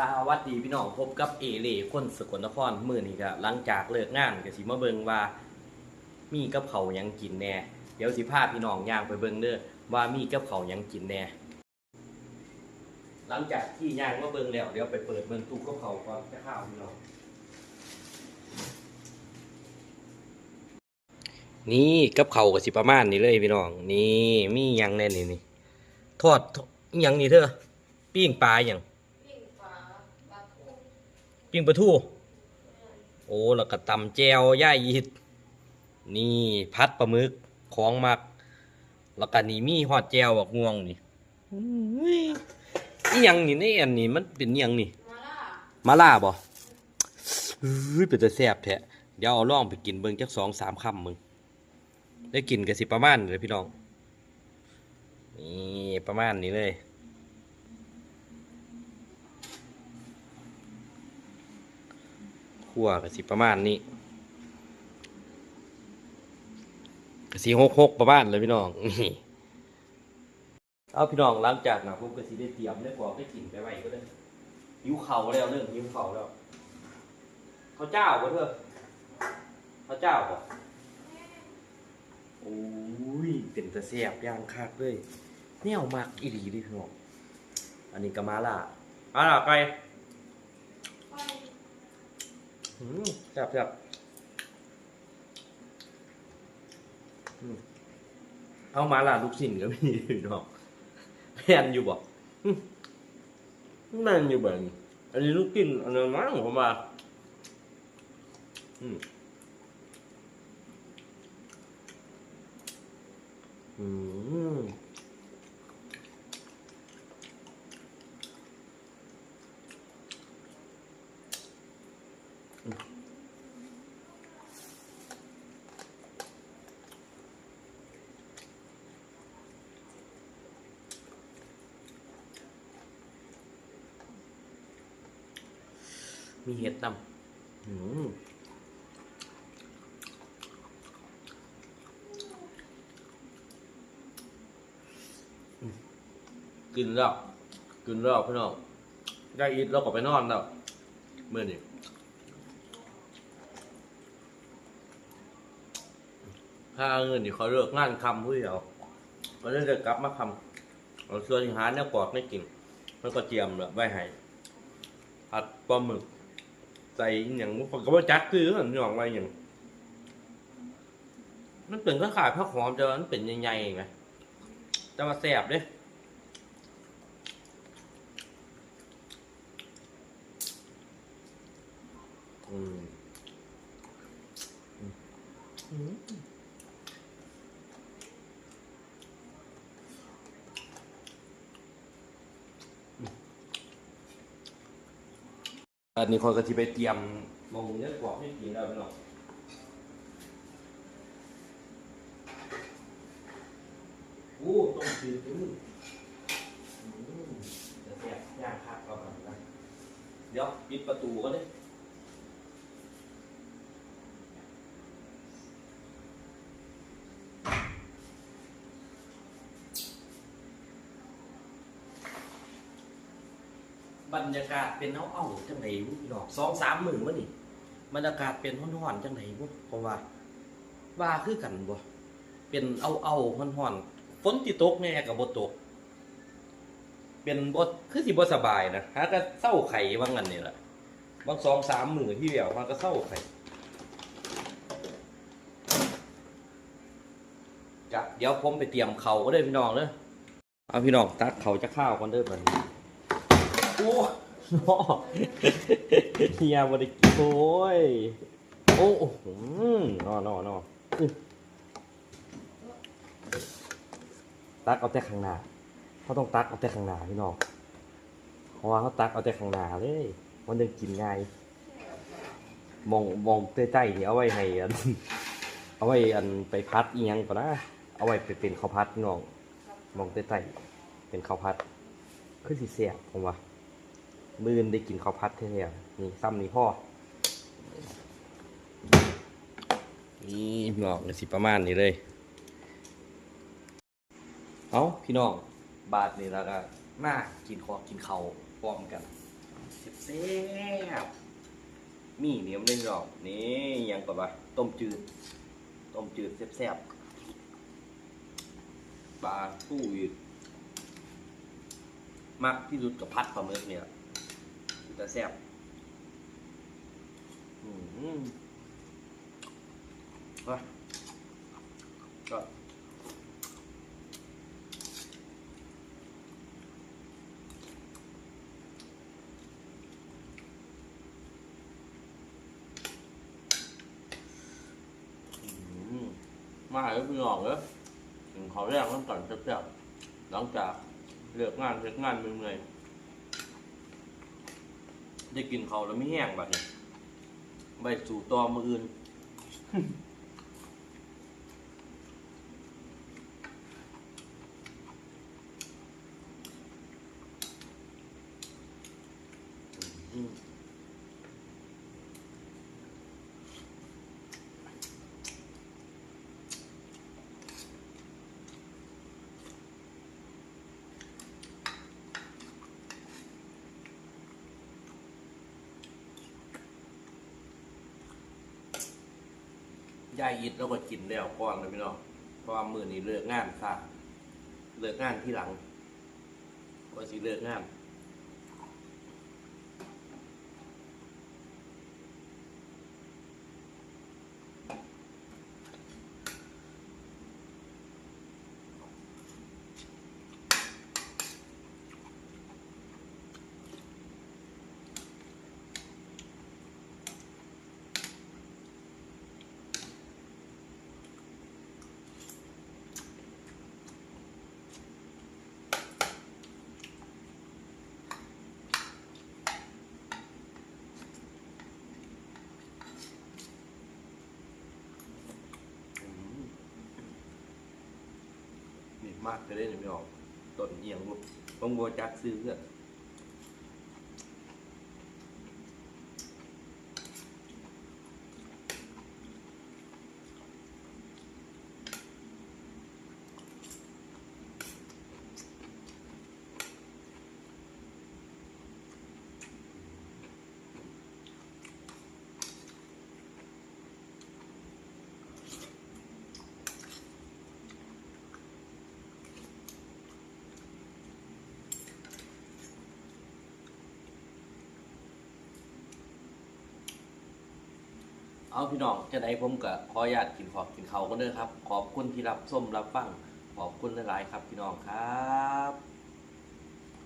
สวัสดีพี่น้องพบกับเอเล่คนสกลนครมื้อนี้ก็หลังจากเลิกงานก็สิมาเบิ่งว่า มีกับเขายังกินแหน่เดี๋ยวสิพาพี่น้องย่างไปเบิ่งเด้อว่ามีกับเขายังกินแหน่หลังจากที่ย่างมาเบิ่งแล้ว เดี๋ยวไปเปิดเบิ่งตู้กับเขาก่อนจะข้าวพี่น้องนี่กับเขาวก็สิประมาณนี้เลยพี่น้อง นี่มียังแน่นี่นี่ทอดยังนี่เธอปิ้งปลาหยังปิ้ง ปิ้งปลาทูโอ้แล้วก็ตำแจวย่ายยิดนี่พัดปลาหมึกของมัก แล้วก็นี่มีฮอดแจวบักง่วงนี่อุ้ยอีหยังนี่ในอันนี้มันเป็นอิหยังนี่มาล่ามาล่าบ่เฮ้ยเป็นแต่แซ่บแท้เดี๋ยวเอาล่องไปกินเบิ่งจักสองสามคำมึงได้กินกันสิประมาณนี้เลยพี่น้องนี่ประมาณนี้เลย คั่วก็สิประมาณนี้ก็สิหกหกประมาณเลยพี่น้องนี่เอาพี่น้องหลังจากนะผมก็สิได้เตรียมได้กรอกได้กินไปไว้ก็ได้หิวเข่าแล้วเรื่องหิวเข่าแล้วข้าวเจ้าบ่เถอะข้าวเจ้าบ่โอ้ยเป็นตะเสียบย่างคักเลยแนวมักอีหลีเดิพี่น้องอันนี้ก็มาล่ะมาล่ะไป อืมจับจับเอามาล่ะลูกชิ้นก็มีพี่น้องแพนอยู่บ่อืมแม่นอยู่บ่นอันนี้ลูกชิ้นอันนั้นมั้งผมว่าอืมอืม มีเห็ดตำอืมอืมกินแล้วกินแล้วพี่น้องได้อีทแล้วก็ไปนอนแล้วเมื่อนี้ถ้าเงินนี่เขาเลิกงานคำผู้เดียวเขาจะเดินกลับมาคำเอาส่วนที่หาเนี่ยกรอกไม่กินมันก็เจียมแบบไว้ให้ผัดปลาหมึก ใส่อหย่างผมก็ว่าจักซื้อมันหย่องไว้อย่างมันเป็นก็ขายผ้าหอมแต่ว่ามันเป็นใหญ่ๆไงแต่ว่าแสบเด้อืมอืม อันนี้คนก็ที่ไปเตรียมมองเนี้ยกรอกให้กินแล้วพี่น้องโอ้ต้มจืดอืมอืมจะแสบย่างคักเราก่อนนะเดี๋ยวปิดประตูก็ได้ บรรยากาศเป็นเอาเอ้าจังไหนบุพี่น้องสองสามหมื่นวะนี่บรรยากาศเป็นห้อนๆจังไหนบุเพราะว่าว่าคือกันบ่เป็นเอาเอาๆห้อนๆฝนติตกแน่กับบ่ตก เป็นบ่คือสิบสบายนะหาก็เศร้าไข่ว่างั้นนี่แหละบางสองสามหมื้อที่แล้วมันก็เศร้าไข่จะเดี๋ยวผมไปเตรียมเขาก็ได้พี่น้องเด้อเอาพี่น้องตักเขาจะข้าวก่อนเด้อบัดนี้ โอ้น้อเฮียบ่ได้กิโอ้ยโอ้โอ้โหนอนอนออื้อตักเอาแต่ข้างหน้าเขาต้องตักเอาแต่ข้างหน้าพี่น้องเพราะว่าเขาตักเอาแต่ข้างหน้าเลยมันจะกินง่ายมองมองใต้ๆนี่เอาไว้ให้อันเอาไว้อันไปพัดเอียงก่อนนะเอาไว้ไปเป็นข้าวพัดพี่น้องมองใต้ๆเป็นข้าวพัดคือสิเสียบผมว่า มือนได้กินข้าวพัดแท้ๆนี่ซ้ำนี่พ่อนี่พี่น้องก็สิประมาณนี้เลย เอาพี่น้องบาทนี่แล้วก็มากินขอกินเขาพร้อมกันแซ่บมีเหนียวเล่นหรอกนี่ยังกับว่าต้มจืด ต้มจืดแซ่บๆปลาตู้อีกมากที่สุดกับพัดปลาหมึกเนี่ย จะแซ่บอืมว่าก็อืมมาให้พี่น้องเด้อถึงเขาแรกต้องก่อนแซ่บๆหลังจากเลิกงานเลิกงานเมื่อยๆ ได้กินเขาวแล้วไม่แห้งแบบนี้ใบสู่ตอมืออื่น อืม ยายอิดแล้วก็กินแล้วก่อนนะพี่น้องเพราะว่ามือนี้เลิกงานค่ะ เลิกงานที่หลังว่าสิเลิกงาน อืมนี่ มากจะได้หนึ่งไม่ออกต้นเอียงลูกต้องบัวจักซื้อเพื่อน เอาพี่น้องจะไหนผมกับขออนุญาตกินขอบกินเขาก็เด้อครับ ขอบคุณที่รับส้มรับฟังขอบคุณหลายๆครับพี่น้องครับ